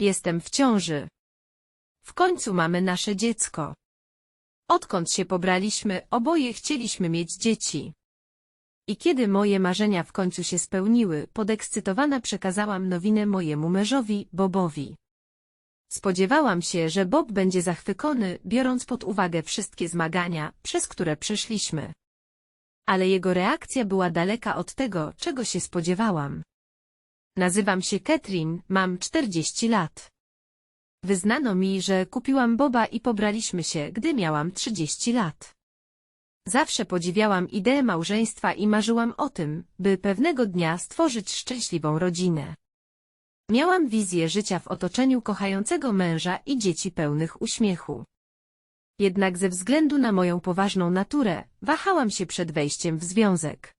Jestem w ciąży. W końcu mamy nasze dziecko. Odkąd się pobraliśmy, oboje chcieliśmy mieć dzieci. I kiedy moje marzenia w końcu się spełniły, podekscytowana przekazałam nowinę mojemu mężowi, Bobowi. Spodziewałam się, że Bob będzie zachwycony, biorąc pod uwagę wszystkie zmagania, przez które przeszliśmy. Ale jego reakcja była daleka od tego, czego się spodziewałam. Nazywam się Catherine, mam 40 lat. Wyznano mi, że kupiłam Boba i pobraliśmy się, gdy miałam 30 lat. Zawsze podziwiałam ideę małżeństwa i marzyłam o tym, by pewnego dnia stworzyć szczęśliwą rodzinę. Miałam wizję życia w otoczeniu kochającego męża i dzieci pełnych uśmiechu. Jednak ze względu na moją poważną naturę, wahałam się przed wejściem w związek.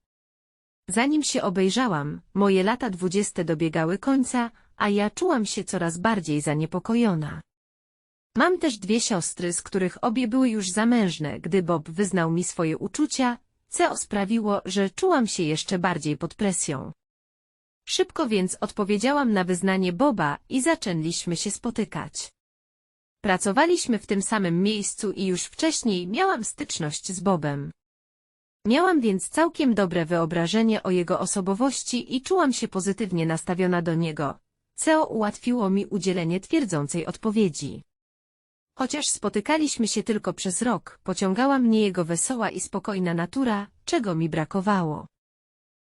Zanim się obejrzałam, moje lata dwudzieste dobiegały końca, a ja czułam się coraz bardziej zaniepokojona. Mam też dwie siostry, z których obie były już zamężne, gdy Bob wyznał mi swoje uczucia, co sprawiło, że czułam się jeszcze bardziej pod presją. Szybko więc odpowiedziałam na wyznanie Boba i zaczęliśmy się spotykać. Pracowaliśmy w tym samym miejscu i już wcześniej miałam styczność z Bobem. Miałam więc całkiem dobre wyobrażenie o jego osobowości i czułam się pozytywnie nastawiona do niego, co ułatwiło mi udzielenie twierdzącej odpowiedzi. Chociaż spotykaliśmy się tylko przez rok, pociągała mnie jego wesoła i spokojna natura, czego mi brakowało.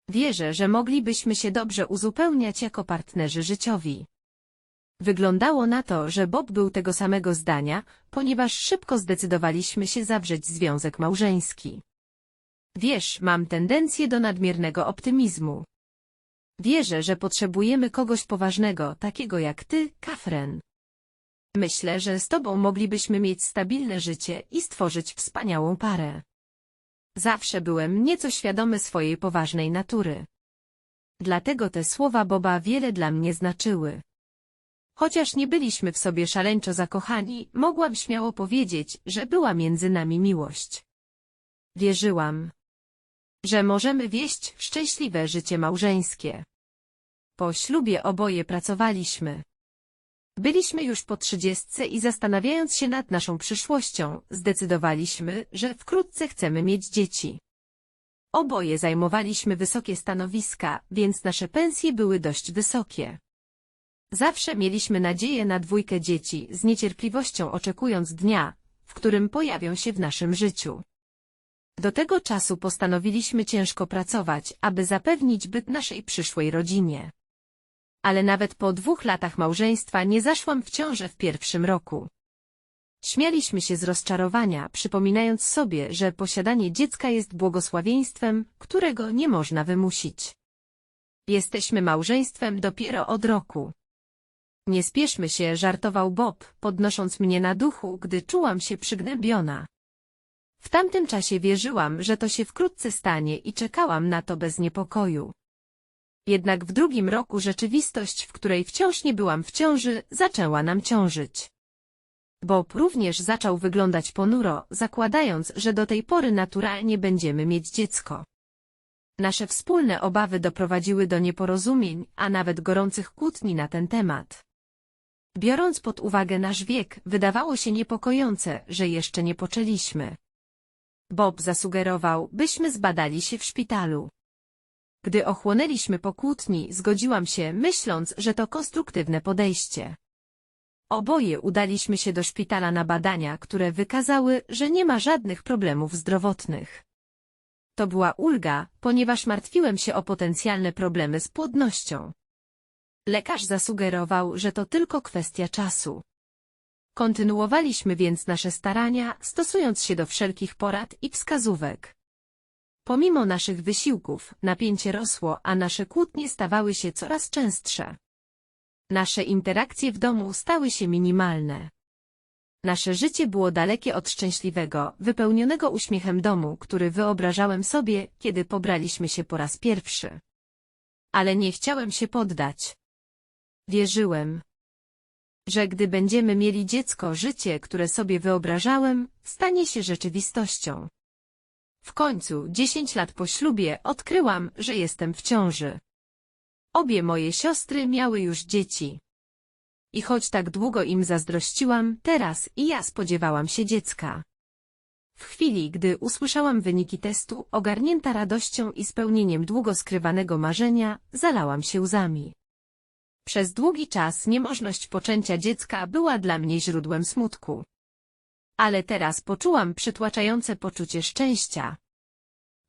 Wierzę, że moglibyśmy się dobrze uzupełniać jako partnerzy życiowi. Wyglądało na to, że Bob był tego samego zdania, ponieważ szybko zdecydowaliśmy się zawrzeć związek małżeński. Wiesz, mam tendencję do nadmiernego optymizmu. Wierzę, że potrzebujemy kogoś poważnego, takiego jak ty, Kafren. Myślę, że z tobą moglibyśmy mieć stabilne życie i stworzyć wspaniałą parę. Zawsze byłem nieco świadomy swojej poważnej natury. Dlatego te słowa Boba wiele dla mnie znaczyły. Chociaż nie byliśmy w sobie szaleńczo zakochani, mogłam śmiało powiedzieć, że była między nami miłość. Wierzyłam, że możemy wieść szczęśliwe życie małżeńskie. Po ślubie oboje pracowaliśmy. Byliśmy już po trzydziestce i zastanawiając się nad naszą przyszłością, zdecydowaliśmy, że wkrótce chcemy mieć dzieci. Oboje zajmowaliśmy wysokie stanowiska, więc nasze pensje były dość wysokie. Zawsze mieliśmy nadzieję na dwójkę dzieci, z niecierpliwością oczekując dnia, w którym pojawią się w naszym życiu. Do tego czasu postanowiliśmy ciężko pracować, aby zapewnić byt naszej przyszłej rodzinie. Ale nawet po dwóch latach małżeństwa nie zaszłam w ciążę w pierwszym roku. Śmialiśmy się z rozczarowania, przypominając sobie, że posiadanie dziecka jest błogosławieństwem, którego nie można wymusić. Jesteśmy małżeństwem dopiero od roku. Nie spieszmy się, żartował Bob, podnosząc mnie na duchu, gdy czułam się przygnębiona. W tamtym czasie wierzyłam, że to się wkrótce stanie i czekałam na to bez niepokoju. Jednak w drugim roku rzeczywistość, w której wciąż nie byłam w ciąży, zaczęła nam ciążyć. Bob również zaczął wyglądać ponuro, zakładając, że do tej pory naturalnie będziemy mieć dziecko. Nasze wspólne obawy doprowadziły do nieporozumień, a nawet gorących kłótni na ten temat. Biorąc pod uwagę nasz wiek, wydawało się niepokojące, że jeszcze nie poczęliśmy. Bob zasugerował, byśmy zbadali się w szpitalu. Gdy ochłonęliśmy po kłótni, zgodziłam się, myśląc, że to konstruktywne podejście. Oboje udaliśmy się do szpitala na badania, które wykazały, że nie ma żadnych problemów zdrowotnych. To była ulga, ponieważ martwiłem się o potencjalne problemy z płodnością. Lekarz zasugerował, że to tylko kwestia czasu. Kontynuowaliśmy więc nasze starania, stosując się do wszelkich porad i wskazówek. Pomimo naszych wysiłków, napięcie rosło, a nasze kłótnie stawały się coraz częstsze. Nasze interakcje w domu stały się minimalne. Nasze życie było dalekie od szczęśliwego, wypełnionego uśmiechem domu, który wyobrażałem sobie, kiedy pobraliśmy się po raz pierwszy. Ale nie chciałem się poddać. Wierzyłem, że gdy będziemy mieli dziecko, życie, które sobie wyobrażałem, stanie się rzeczywistością. W końcu, dziesięć lat po ślubie, odkryłam, że jestem w ciąży. Obie moje siostry miały już dzieci. I choć tak długo im zazdrościłam, teraz i ja spodziewałam się dziecka. W chwili, gdy usłyszałam wyniki testu, ogarnięta radością i spełnieniem długo skrywanego marzenia, zalałam się łzami. Przez długi czas niemożność poczęcia dziecka była dla mnie źródłem smutku. Ale teraz poczułam przytłaczające poczucie szczęścia.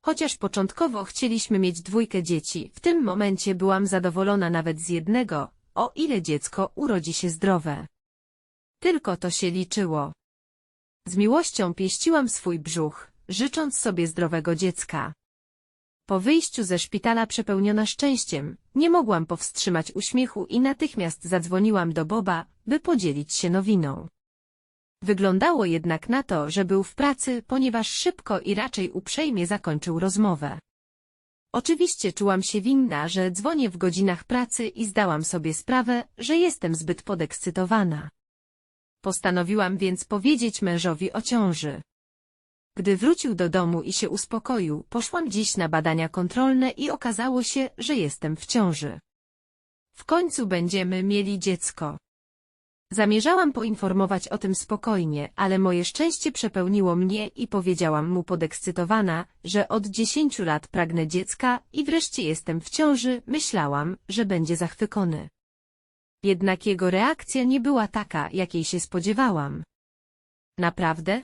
Chociaż początkowo chcieliśmy mieć dwójkę dzieci, w tym momencie byłam zadowolona nawet z jednego, o ile dziecko urodzi się zdrowe. Tylko to się liczyło. Z miłością pieściłam swój brzuch, życząc sobie zdrowego dziecka. Po wyjściu ze szpitala przepełniona szczęściem, nie mogłam powstrzymać uśmiechu i natychmiast zadzwoniłam do Boba, by podzielić się nowiną. Wyglądało jednak na to, że był w pracy, ponieważ szybko i raczej uprzejmie zakończył rozmowę. Oczywiście czułam się winna, że dzwonię w godzinach pracy i zdałam sobie sprawę, że jestem zbyt podekscytowana. Postanowiłam więc powiedzieć mężowi o ciąży. Gdy wrócił do domu i się uspokoił, poszłam dziś na badania kontrolne i okazało się, że jestem w ciąży. W końcu będziemy mieli dziecko. Zamierzałam poinformować o tym spokojnie, ale moje szczęście przepełniło mnie i powiedziałam mu podekscytowana, że od dziesięciu lat pragnę dziecka i wreszcie jestem w ciąży, myślałam, że będzie zachwycony. Jednak jego reakcja nie była taka, jakiej się spodziewałam. Naprawdę?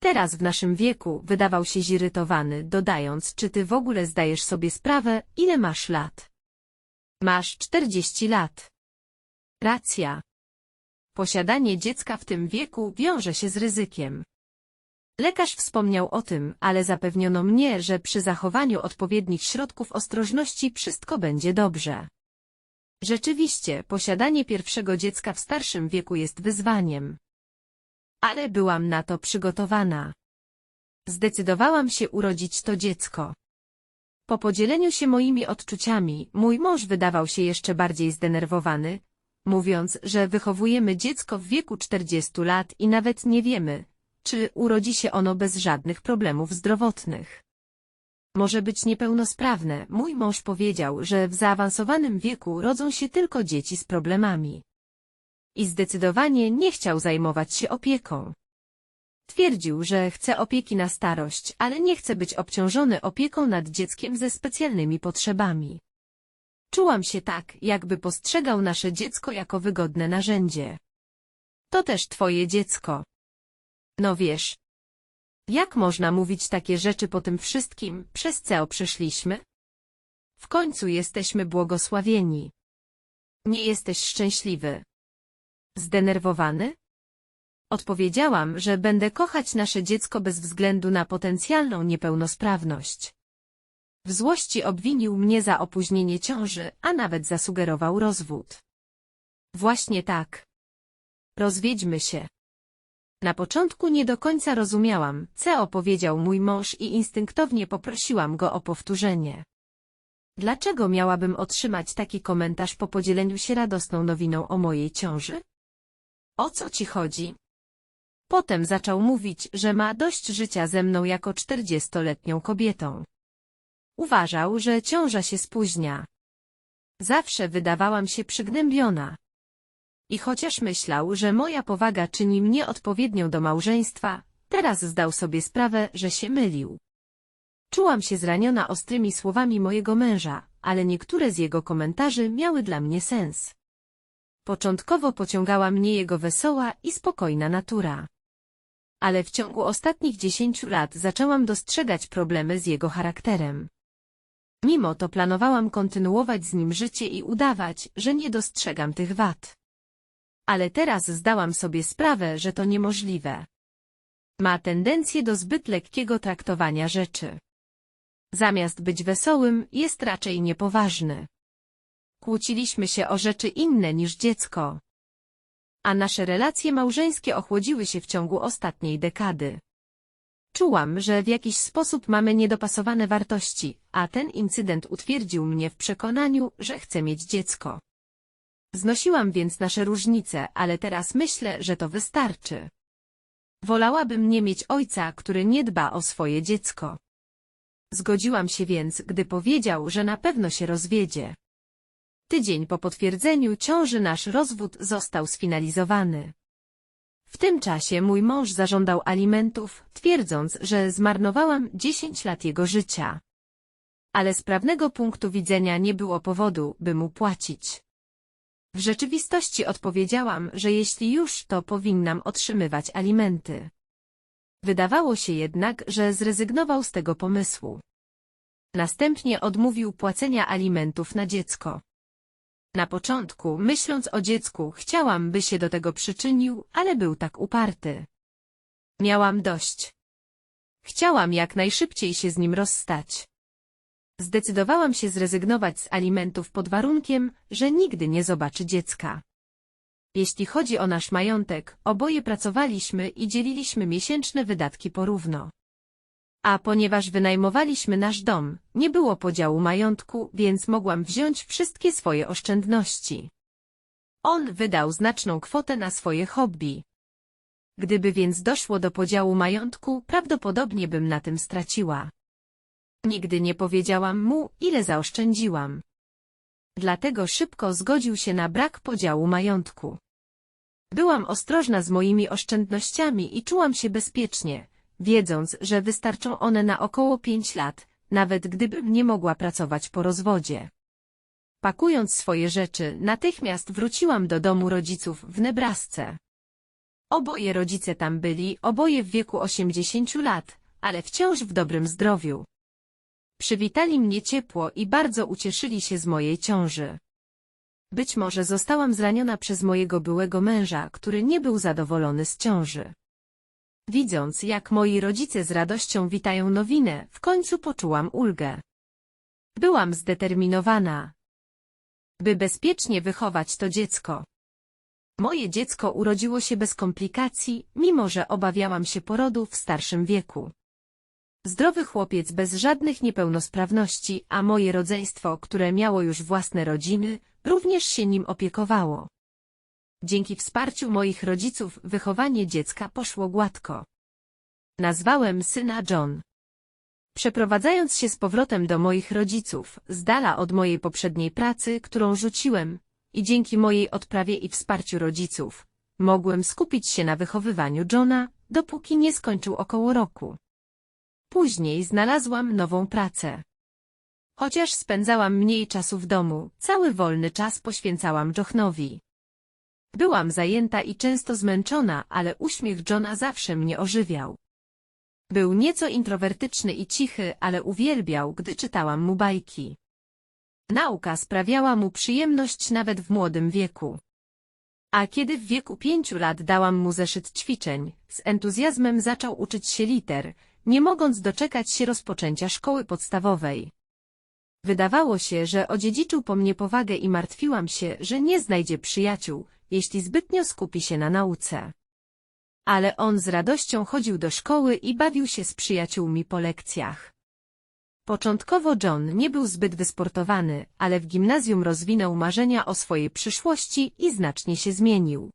Teraz w naszym wieku wydawał się zirytowany, dodając, czy ty w ogóle zdajesz sobie sprawę, ile masz lat? Masz czterdzieści lat. Racja. Posiadanie dziecka w tym wieku wiąże się z ryzykiem. Lekarz wspomniał o tym, ale zapewniono mnie, że przy zachowaniu odpowiednich środków ostrożności wszystko będzie dobrze. Rzeczywiście, posiadanie pierwszego dziecka w starszym wieku jest wyzwaniem. Ale byłam na to przygotowana. Zdecydowałam się urodzić to dziecko. Po podzieleniu się moimi odczuciami, mój mąż wydawał się jeszcze bardziej zdenerwowany, mówiąc, że wychowujemy dziecko w wieku 40 lat i nawet nie wiemy, czy urodzi się ono bez żadnych problemów zdrowotnych. Może być niepełnosprawne, mój mąż powiedział, że w zaawansowanym wieku rodzą się tylko dzieci z problemami. I zdecydowanie nie chciał zajmować się opieką. Twierdził, że chce opieki na starość, ale nie chce być obciążony opieką nad dzieckiem ze specjalnymi potrzebami. Czułam się tak, jakby postrzegał nasze dziecko jako wygodne narzędzie. To też twoje dziecko. No wiesz. Jak można mówić takie rzeczy po tym wszystkim, przez co przeszliśmy? W końcu jesteśmy błogosławieni. Nie jesteś szczęśliwy. Zdenerwowany? Odpowiedziałam, że będę kochać nasze dziecko bez względu na potencjalną niepełnosprawność. W złości obwinił mnie za opóźnienie ciąży, a nawet zasugerował rozwód. Właśnie tak. Rozwiedźmy się. Na początku nie do końca rozumiałam, co opowiedział mój mąż i instynktownie poprosiłam go o powtórzenie. Dlaczego miałabym otrzymać taki komentarz po podzieleniu się radosną nowiną o mojej ciąży? O co ci chodzi? Potem zaczął mówić, że ma dość życia ze mną jako czterdziestoletnią kobietą. Uważał, że ciąża się spóźnia. Zawsze wydawałam się przygnębiona. I chociaż myślał, że moja powaga czyni mnie odpowiednią do małżeństwa, teraz zdał sobie sprawę, że się mylił. Czułam się zraniona ostrymi słowami mojego męża, ale niektóre z jego komentarzy miały dla mnie sens. Początkowo pociągała mnie jego wesoła i spokojna natura. Ale w ciągu ostatnich dziesięciu lat zaczęłam dostrzegać problemy z jego charakterem. Mimo to planowałam kontynuować z nim życie i udawać, że nie dostrzegam tych wad. Ale teraz zdałam sobie sprawę, że to niemożliwe. Ma tendencję do zbyt lekkiego traktowania rzeczy. Zamiast być wesołym, jest raczej niepoważny. Kłóciliśmy się o rzeczy inne niż dziecko. A nasze relacje małżeńskie ochłodziły się w ciągu ostatniej dekady. Czułam, że w jakiś sposób mamy niedopasowane wartości, a ten incydent utwierdził mnie w przekonaniu, że chcę mieć dziecko. Znosiłam więc nasze różnice, ale teraz myślę, że to wystarczy. Wolałabym nie mieć ojca, który nie dba o swoje dziecko. Zgodziłam się więc, gdy powiedział, że na pewno się rozwiedzie. Tydzień po potwierdzeniu ciąży nasz rozwód został sfinalizowany. W tym czasie mój mąż zażądał alimentów, twierdząc, że zmarnowałam 10 lat jego życia. Ale z prawnego punktu widzenia nie było powodu, by mu płacić. W rzeczywistości odpowiedziałam, że jeśli już, to powinnam otrzymywać alimenty. Wydawało się jednak, że zrezygnował z tego pomysłu. Następnie odmówił płacenia alimentów na dziecko. Na początku, myśląc o dziecku, chciałam, by się do tego przyczynił, ale był tak uparty. Miałam dość. Chciałam jak najszybciej się z nim rozstać. Zdecydowałam się zrezygnować z alimentów pod warunkiem, że nigdy nie zobaczy dziecka. Jeśli chodzi o nasz majątek, oboje pracowaliśmy i dzieliliśmy miesięczne wydatki porówno. A ponieważ wynajmowaliśmy nasz dom, nie było podziału majątku, więc mogłam wziąć wszystkie swoje oszczędności. On wydał znaczną kwotę na swoje hobby. Gdyby więc doszło do podziału majątku, prawdopodobnie bym na tym straciła. Nigdy nie powiedziałam mu, ile zaoszczędziłam. Dlatego szybko zgodził się na brak podziału majątku. Byłam ostrożna z moimi oszczędnościami i czułam się bezpiecznie, wiedząc, że wystarczą one na około pięć lat, nawet gdybym nie mogła pracować po rozwodzie. Pakując swoje rzeczy, natychmiast wróciłam do domu rodziców w Nebrasce. Oboje rodzice tam byli, oboje w wieku 80 lat, ale wciąż w dobrym zdrowiu. Przywitali mnie ciepło i bardzo ucieszyli się z mojej ciąży. Być może zostałam zraniona przez mojego byłego męża, który nie był zadowolony z ciąży. Widząc, jak moi rodzice z radością witają nowinę, w końcu poczułam ulgę. Byłam zdeterminowana, by bezpiecznie wychować to dziecko. Moje dziecko urodziło się bez komplikacji, mimo że obawiałam się porodu w starszym wieku. Zdrowy chłopiec bez żadnych niepełnosprawności, a moje rodzeństwo, które miało już własne rodziny, również się nim opiekowało. Dzięki wsparciu moich rodziców wychowanie dziecka poszło gładko. Nazwałem syna John. Przeprowadzając się z powrotem do moich rodziców, z dala od mojej poprzedniej pracy, którą rzuciłem, i dzięki mojej odprawie i wsparciu rodziców, mogłem skupić się na wychowywaniu Johna, dopóki nie skończył około roku. Później znalazłam nową pracę. Chociaż spędzałam mniej czasu w domu, cały wolny czas poświęcałam Johnowi. Byłam zajęta i często zmęczona, ale uśmiech Johna zawsze mnie ożywiał. Był nieco introwertyczny i cichy, ale uwielbiał, gdy czytałam mu bajki. Nauka sprawiała mu przyjemność nawet w młodym wieku. A kiedy w wieku pięciu lat dałam mu zeszyt ćwiczeń, z entuzjazmem zaczął uczyć się liter, nie mogąc doczekać się rozpoczęcia szkoły podstawowej. Wydawało się, że odziedziczył po mnie powagę i martwiłam się, że nie znajdzie przyjaciół, jeśli zbytnio skupi się na nauce. Ale on z radością chodził do szkoły i bawił się z przyjaciółmi po lekcjach. Początkowo John nie był zbyt wysportowany, ale w gimnazjum rozwinął marzenia o swojej przyszłości i znacznie się zmienił.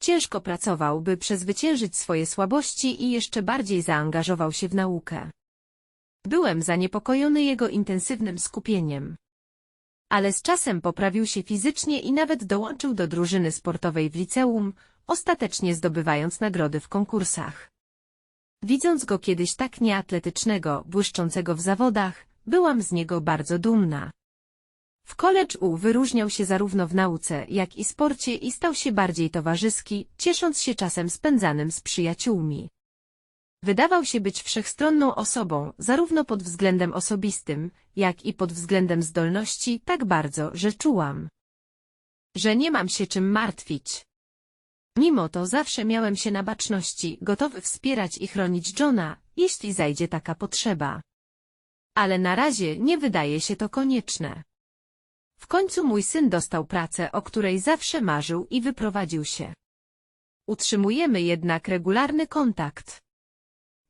Ciężko pracował, by przezwyciężyć swoje słabości i jeszcze bardziej zaangażował się w naukę. Byłem zaniepokojony jego intensywnym skupieniem. Ale z czasem poprawił się fizycznie i nawet dołączył do drużyny sportowej w liceum, ostatecznie zdobywając nagrody w konkursach. Widząc go kiedyś tak nieatletycznego, błyszczącego w zawodach, byłam z niego bardzo dumna. W College U wyróżniał się zarówno w nauce, jak i sporcie i stał się bardziej towarzyski, ciesząc się czasem spędzanym z przyjaciółmi. Wydawał się być wszechstronną osobą, zarówno pod względem osobistym, jak i pod względem zdolności, tak bardzo, że czułam, że nie mam się czym martwić. Mimo to zawsze miałem się na baczności, gotowy wspierać i chronić Johna, jeśli zajdzie taka potrzeba. Ale na razie nie wydaje się to konieczne. W końcu mój syn dostał pracę, o której zawsze marzył i wyprowadził się. Utrzymujemy jednak regularny kontakt.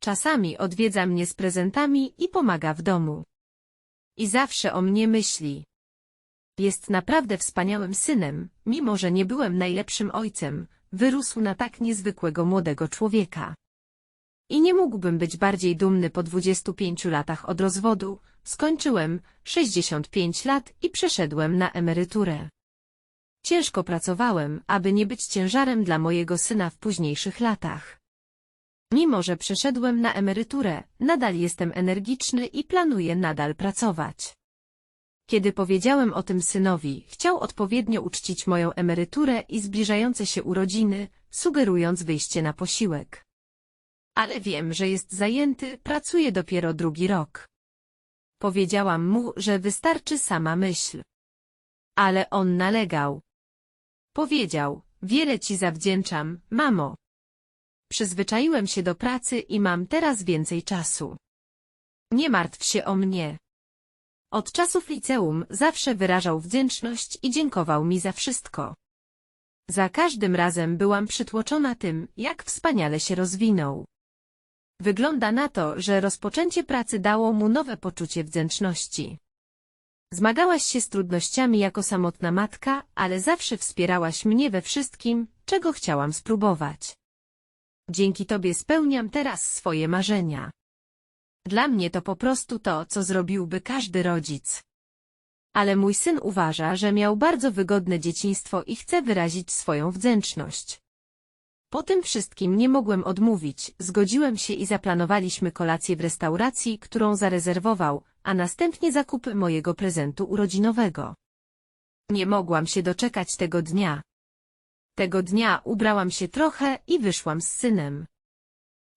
Czasami odwiedza mnie z prezentami i pomaga w domu. I zawsze o mnie myśli. Jest naprawdę wspaniałym synem, mimo że nie byłem najlepszym ojcem, wyrósł na tak niezwykłego młodego człowieka. I nie mógłbym być bardziej dumny po 25 latach od rozwodu. Skończyłem 65 lat i przeszedłem na emeryturę. Ciężko pracowałem, aby nie być ciężarem dla mojego syna w późniejszych latach. Mimo, że przeszedłem na emeryturę, nadal jestem energiczny i planuję nadal pracować. Kiedy powiedziałem o tym synowi, chciał odpowiednio uczcić moją emeryturę i zbliżające się urodziny, sugerując wyjście na posiłek. Ale wiem, że jest zajęty, pracuje dopiero drugi rok. Powiedziałam mu, że wystarczy sama myśl. Ale on nalegał. Powiedział, wiele ci zawdzięczam, mamo. Przyzwyczaiłem się do pracy i mam teraz więcej czasu. Nie martw się o mnie. Od czasów liceum zawsze wyrażał wdzięczność i dziękował mi za wszystko. Za każdym razem byłam przytłoczona tym, jak wspaniale się rozwinął. Wygląda na to, że rozpoczęcie pracy dało mu nowe poczucie wdzięczności. Zmagałaś się z trudnościami jako samotna matka, ale zawsze wspierałaś mnie we wszystkim, czego chciałam spróbować. Dzięki tobie spełniam teraz swoje marzenia. Dla mnie to po prostu to, co zrobiłby każdy rodzic. Ale mój syn uważa, że miał bardzo wygodne dzieciństwo i chce wyrazić swoją wdzięczność. Po tym wszystkim nie mogłem odmówić, zgodziłem się i zaplanowaliśmy kolację w restauracji, którą zarezerwował, a następnie zakupy mojego prezentu urodzinowego. Nie mogłam się doczekać tego dnia. Tego dnia ubrałam się trochę i wyszłam z synem.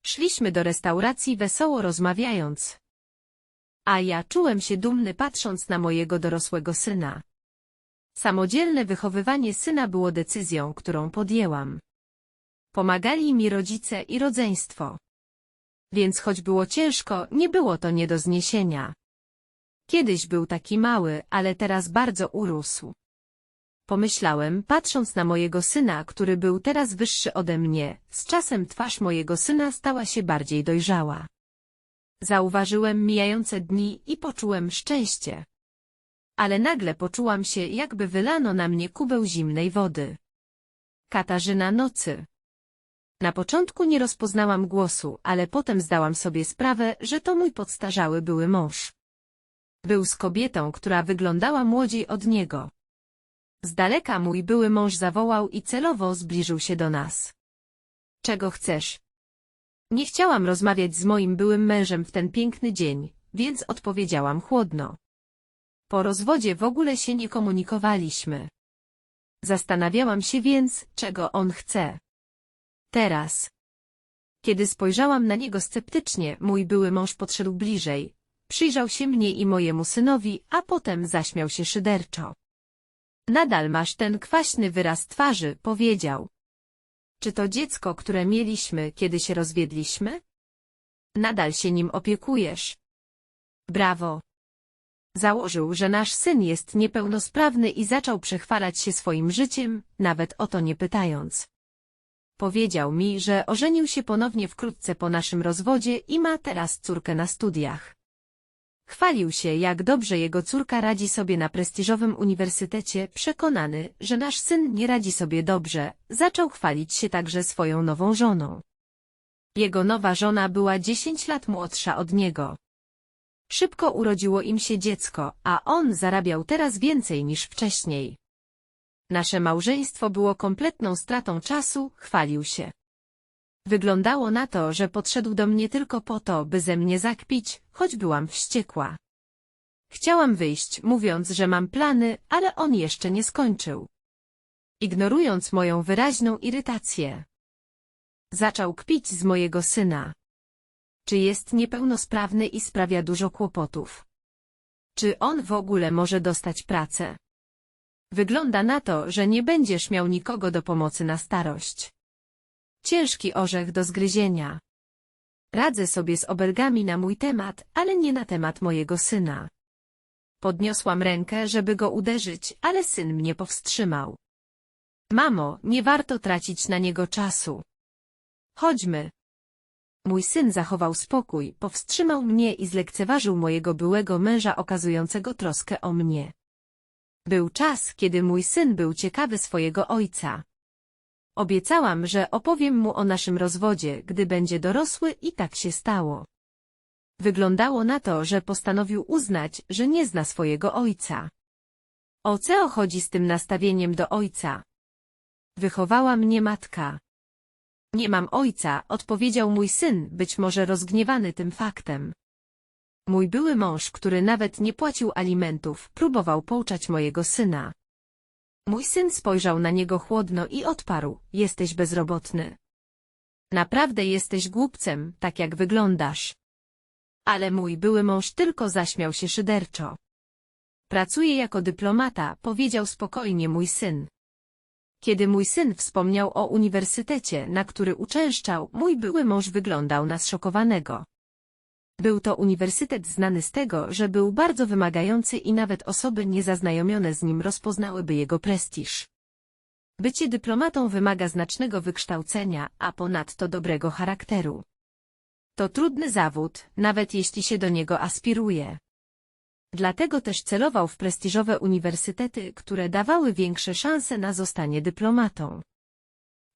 Szliśmy do restauracji wesoło rozmawiając. A ja czułem się dumny patrząc na mojego dorosłego syna. Samodzielne wychowywanie syna było decyzją, którą podjęłam. Pomagali mi rodzice i rodzeństwo. Więc choć było ciężko, nie było to nie do zniesienia. Kiedyś był taki mały, ale teraz bardzo urósł. Pomyślałem, patrząc na mojego syna, który był teraz wyższy ode mnie, z czasem twarz mojego syna stała się bardziej dojrzała. Zauważyłem mijające dni i poczułem szczęście. Ale nagle poczułam się, jakby wylano na mnie kubeł zimnej wody. Katarzyna nocy. Na początku nie rozpoznałam głosu, ale potem zdałam sobie sprawę, że to mój podstarzały były mąż. Był z kobietą, która wyglądała młodziej od niego. Z daleka mój były mąż zawołał i celowo zbliżył się do nas. Czego chcesz? Nie chciałam rozmawiać z moim byłym mężem w ten piękny dzień, więc odpowiedziałam chłodno. Po rozwodzie w ogóle się nie komunikowaliśmy. Zastanawiałam się więc, czego on chce. Teraz. Kiedy spojrzałam na niego sceptycznie, mój były mąż podszedł bliżej, przyjrzał się mnie i mojemu synowi, a potem zaśmiał się szyderczo. Nadal masz ten kwaśny wyraz twarzy, powiedział. Czy to dziecko, które mieliśmy, kiedy się rozwiedliśmy? Nadal się nim opiekujesz. Brawo. Założył, że nasz syn jest niepełnosprawny i zaczął przechwalać się swoim życiem, nawet o to nie pytając. Powiedział mi, że ożenił się ponownie wkrótce po naszym rozwodzie i ma teraz córkę na studiach. Chwalił się, jak dobrze jego córka radzi sobie na prestiżowym uniwersytecie, przekonany, że nasz syn nie radzi sobie dobrze, zaczął chwalić się także swoją nową żoną. Jego nowa żona była 10 lat młodsza od niego. Szybko urodziło im się dziecko, a on zarabiał teraz więcej niż wcześniej. Nasze małżeństwo było kompletną stratą czasu, chwalił się. Wyglądało na to, że podszedł do mnie tylko po to, by ze mnie zakpić, choć byłam wściekła. Chciałam wyjść, mówiąc, że mam plany, ale on jeszcze nie skończył. Ignorując moją wyraźną irytację. Zaczął kpić z mojego syna. Czy jest niepełnosprawny i sprawia dużo kłopotów? Czy on w ogóle może dostać pracę? Wygląda na to, że nie będziesz miał nikogo do pomocy na starość. Ciężki orzech do zgryzienia. Radzę sobie z obelgami na mój temat, ale nie na temat mojego syna. Podniosłam rękę, żeby go uderzyć, ale syn mnie powstrzymał. Mamo, nie warto tracić na niego czasu. Chodźmy. Mój syn zachował spokój, powstrzymał mnie i zlekceważył mojego byłego męża okazującego troskę o mnie. Był czas, kiedy mój syn był ciekawy swojego ojca. Obiecałam, że opowiem mu o naszym rozwodzie, gdy będzie dorosły i tak się stało. Wyglądało na to, że postanowił uznać, że nie zna swojego ojca. O co chodzi z tym nastawieniem do ojca? Wychowała mnie matka. Nie mam ojca, odpowiedział mój syn, być może rozgniewany tym faktem. Mój były mąż, który nawet nie płacił alimentów, próbował pouczać mojego syna. Mój syn spojrzał na niego chłodno i odparł, jesteś bezrobotny. Naprawdę jesteś głupcem, tak jak wyglądasz. Ale mój były mąż tylko zaśmiał się szyderczo. Pracuję jako dyplomata, powiedział spokojnie mój syn. Kiedy mój syn wspomniał o uniwersytecie, na który uczęszczał, mój były mąż wyglądał na zszokowanego. Był to uniwersytet znany z tego, że był bardzo wymagający i nawet osoby niezaznajomione z nim rozpoznałyby jego prestiż. Bycie dyplomatą wymaga znacznego wykształcenia, a ponadto dobrego charakteru. To trudny zawód, nawet jeśli się do niego aspiruje. Dlatego też celował w prestiżowe uniwersytety, które dawały większe szanse na zostanie dyplomatą.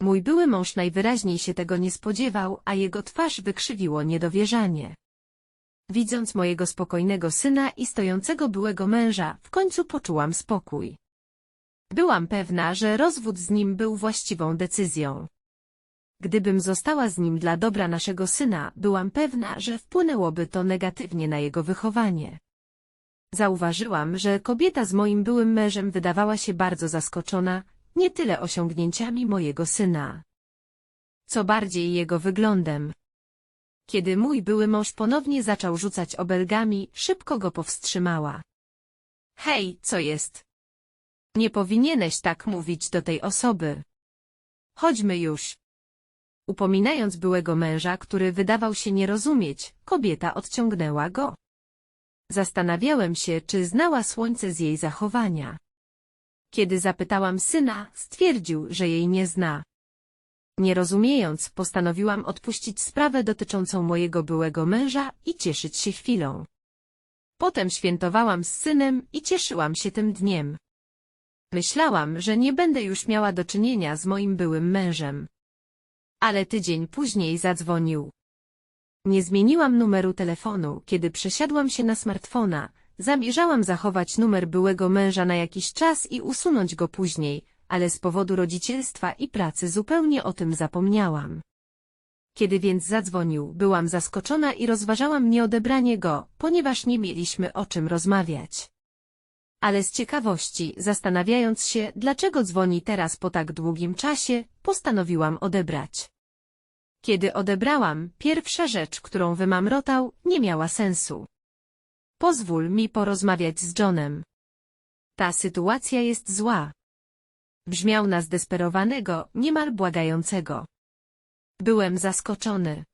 Mój były mąż najwyraźniej się tego nie spodziewał, a jego twarz wykrzywiło niedowierzanie. Widząc mojego spokojnego syna i stojącego byłego męża, w końcu poczułam spokój. Byłam pewna, że rozwód z nim był właściwą decyzją. Gdybym została z nim dla dobra naszego syna, byłam pewna, że wpłynęłoby to negatywnie na jego wychowanie. Zauważyłam, że kobieta z moim byłym mężem wydawała się bardzo zaskoczona, nie tyle osiągnięciami mojego syna, co bardziej jego wyglądem. Kiedy mój były mąż ponownie zaczął rzucać obelgami, szybko go powstrzymała. Hej, co jest? Nie powinieneś tak mówić do tej osoby. Chodźmy już. Upominając byłego męża, który wydawał się nie rozumieć, kobieta odciągnęła go. Zastanawiałem się, czy znała słońce z jej zachowania. Kiedy zapytałam syna, stwierdził, że jej nie zna. Nie rozumiejąc, postanowiłam odpuścić sprawę dotyczącą mojego byłego męża i cieszyć się chwilą. Potem świętowałam z synem i cieszyłam się tym dniem. Myślałam, że nie będę już miała do czynienia z moim byłym mężem. Ale tydzień później zadzwonił. Nie zmieniłam numeru telefonu, kiedy przesiadłam się na smartfona. Zamierzałam zachować numer byłego męża na jakiś czas i usunąć go później, ale z powodu rodzicielstwa i pracy zupełnie o tym zapomniałam. Kiedy więc zadzwonił, byłam zaskoczona i rozważałam nieodebranie go, ponieważ nie mieliśmy o czym rozmawiać. Ale z ciekawości, zastanawiając się, dlaczego dzwoni teraz po tak długim czasie, postanowiłam odebrać. Kiedy odebrałam, pierwsza rzecz, którą wymamrotał, nie miała sensu. Pozwól mi porozmawiać z Johnem. Ta sytuacja jest zła. Brzmiał na zdesperowanego, niemal błagającego. Byłem zaskoczony.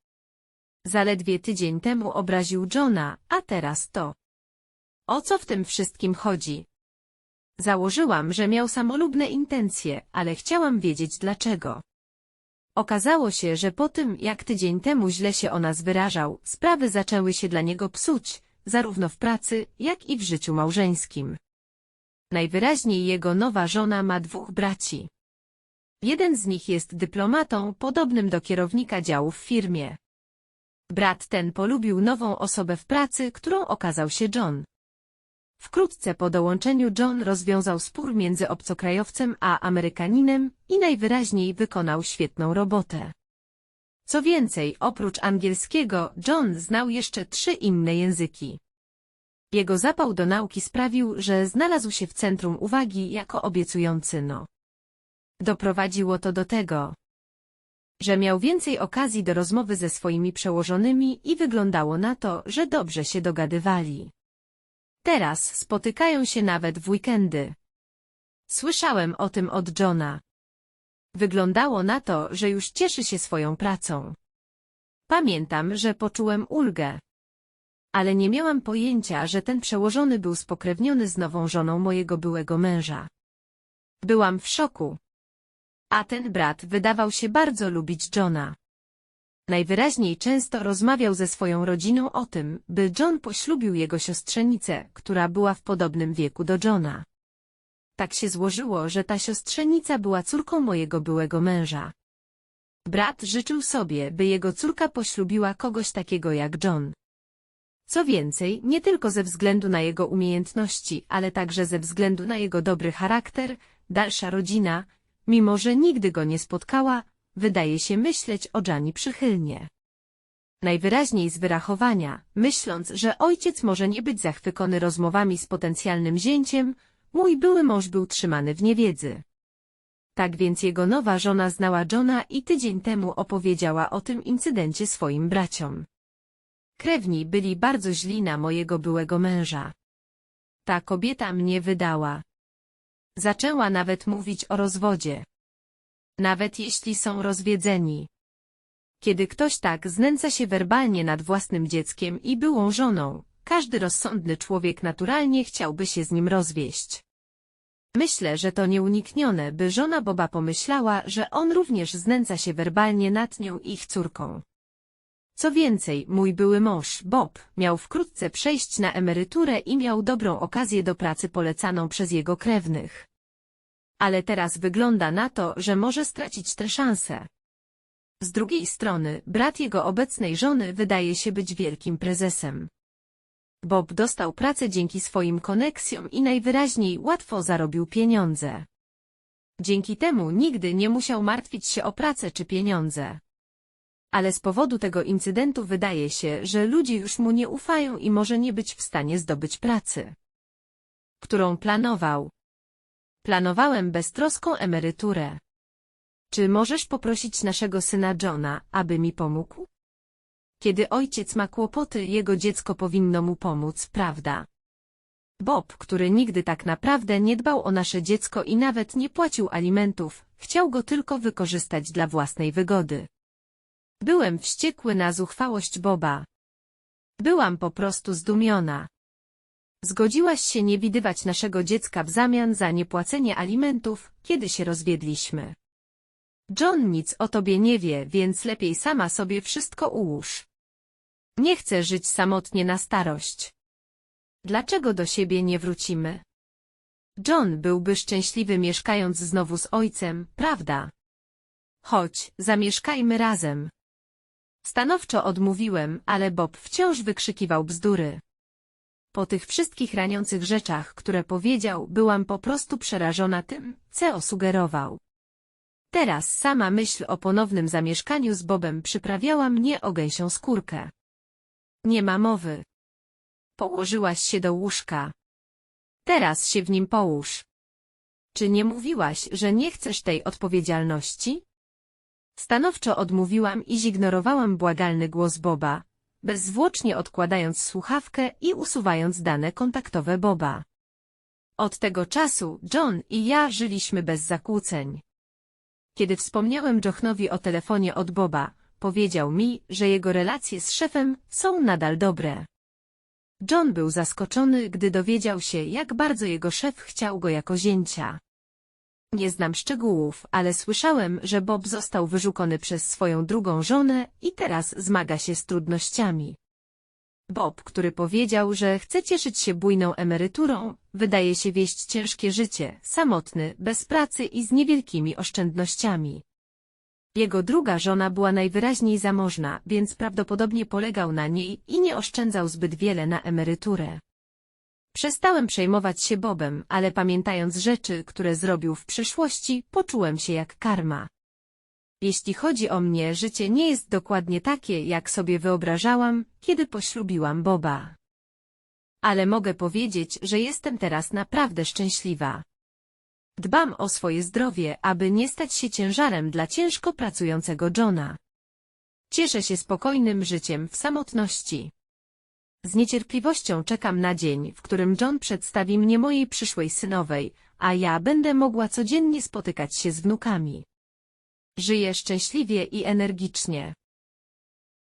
Zaledwie tydzień temu obraził Johna, a teraz to. O co w tym wszystkim chodzi? Założyłam, że miał samolubne intencje, ale chciałam wiedzieć dlaczego. Okazało się, że po tym, jak tydzień temu źle się o nas wyrażał, sprawy zaczęły się dla niego psuć, zarówno w pracy, jak i w życiu małżeńskim. Najwyraźniej jego nowa żona ma dwóch braci. Jeden z nich jest dyplomatą, podobnym do kierownika działu w firmie. Brat ten polubił nową osobę w pracy, którą okazał się John. Wkrótce po dołączeniu John rozwiązał spór między obcokrajowcem a Amerykaninem i najwyraźniej wykonał świetną robotę. Co więcej, oprócz angielskiego, John znał jeszcze trzy inne języki. Jego zapał do nauki sprawił, że znalazł się w centrum uwagi jako obiecujący no. Doprowadziło to do tego, że miał więcej okazji do rozmowy ze swoimi przełożonymi i wyglądało na to, że dobrze się dogadywali. Teraz spotykają się nawet w weekendy. Słyszałem o tym od Johna. Wyglądało na to, że już cieszy się swoją pracą. Pamiętam, że poczułem ulgę. Ale nie miałam pojęcia, że ten przełożony był spokrewniony z nową żoną mojego byłego męża. Byłam w szoku. A ten brat wydawał się bardzo lubić Johna. Najwyraźniej często rozmawiał ze swoją rodziną o tym, by John poślubił jego siostrzenicę, która była w podobnym wieku do Johna. Tak się złożyło, że ta siostrzenica była córką mojego byłego męża. Brat życzył sobie, by jego córka poślubiła kogoś takiego jak John. Co więcej, nie tylko ze względu na jego umiejętności, ale także ze względu na jego dobry charakter, dalsza rodzina, mimo że nigdy go nie spotkała, wydaje się myśleć o Jani przychylnie. Najwyraźniej z wyrachowania, myśląc, że ojciec może nie być zachwycony rozmowami z potencjalnym zięciem, mój były mąż był trzymany w niewiedzy. Tak więc jego nowa żona znała Johna i tydzień temu opowiedziała o tym incydencie swoim braciom. Krewni byli bardzo źli na mojego byłego męża. Ta kobieta mnie wydała. Zaczęła nawet mówić o rozwodzie. Nawet jeśli są rozwiedzeni. Kiedy ktoś tak znęca się werbalnie nad własnym dzieckiem i byłą żoną, każdy rozsądny człowiek naturalnie chciałby się z nim rozwieść. Myślę, że to nieuniknione, by żona Boba pomyślała, że on również znęca się werbalnie nad nią i ich córką. Co więcej, mój były mąż, Bob, miał wkrótce przejść na emeryturę i miał dobrą okazję do pracy polecaną przez jego krewnych. Ale teraz wygląda na to, że może stracić tę szansę. Z drugiej strony, brat jego obecnej żony wydaje się być wielkim prezesem. Bob dostał pracę dzięki swoim koneksjom i najwyraźniej łatwo zarobił pieniądze. Dzięki temu nigdy nie musiał martwić się o pracę czy pieniądze. Ale z powodu tego incydentu wydaje się, że ludzie już mu nie ufają i może nie być w stanie zdobyć pracy, którą planował. Planowałem beztroską emeryturę. Czy możesz poprosić naszego syna Johna, aby mi pomógł? Kiedy ojciec ma kłopoty, jego dziecko powinno mu pomóc, prawda? Bob, który nigdy tak naprawdę nie dbał o nasze dziecko i nawet nie płacił alimentów, chciał go tylko wykorzystać dla własnej wygody. Byłem wściekły na zuchwałość Boba. Byłam po prostu zdumiona. Zgodziłaś się nie widywać naszego dziecka w zamian za niepłacenie alimentów, kiedy się rozwiedliśmy. John nic o tobie nie wie, więc lepiej sama sobie wszystko ułóż. Nie chcę żyć samotnie na starość. Dlaczego do siebie nie wrócimy? John byłby szczęśliwy mieszkając znowu z ojcem, prawda? Chodź, zamieszkajmy razem. Stanowczo odmówiłem, ale Bob wciąż wykrzykiwał bzdury. Po tych wszystkich raniących rzeczach, które powiedział, byłam po prostu przerażona tym, co sugerował. Teraz sama myśl o ponownym zamieszkaniu z Bobem przyprawiała mnie o gęsią skórkę. Nie ma mowy. Położyłaś się do łóżka. Teraz się w nim połóż. Czy nie mówiłaś, że nie chcesz tej odpowiedzialności? Stanowczo odmówiłam i zignorowałam błagalny głos Boba, bezzwłocznie odkładając słuchawkę i usuwając dane kontaktowe Boba. Od tego czasu John i ja żyliśmy bez zakłóceń. Kiedy wspomniałem Johnowi o telefonie od Boba, powiedział mi, że jego relacje z szefem są nadal dobre. John był zaskoczony, gdy dowiedział się, jak bardzo jego szef chciał go jako zięcia. Nie znam szczegółów, ale słyszałem, że Bob został wyszukany przez swoją drugą żonę i teraz zmaga się z trudnościami. Bob, który powiedział, że chce cieszyć się bujną emeryturą, wydaje się wieść ciężkie życie, samotny, bez pracy i z niewielkimi oszczędnościami. Jego druga żona była najwyraźniej zamożna, więc prawdopodobnie polegał na niej i nie oszczędzał zbyt wiele na emeryturę. Przestałem przejmować się Bobem, ale pamiętając rzeczy, które zrobił w przeszłości, poczułem się jak karma. Jeśli chodzi o mnie, życie nie jest dokładnie takie, jak sobie wyobrażałam, kiedy poślubiłam Boba. Ale mogę powiedzieć, że jestem teraz naprawdę szczęśliwa. Dbam o swoje zdrowie, aby nie stać się ciężarem dla ciężko pracującego Johna. Cieszę się spokojnym życiem w samotności. Z niecierpliwością czekam na dzień, w którym John przedstawi mnie mojej przyszłej synowej, a ja będę mogła codziennie spotykać się z wnukami. Żyję szczęśliwie i energicznie.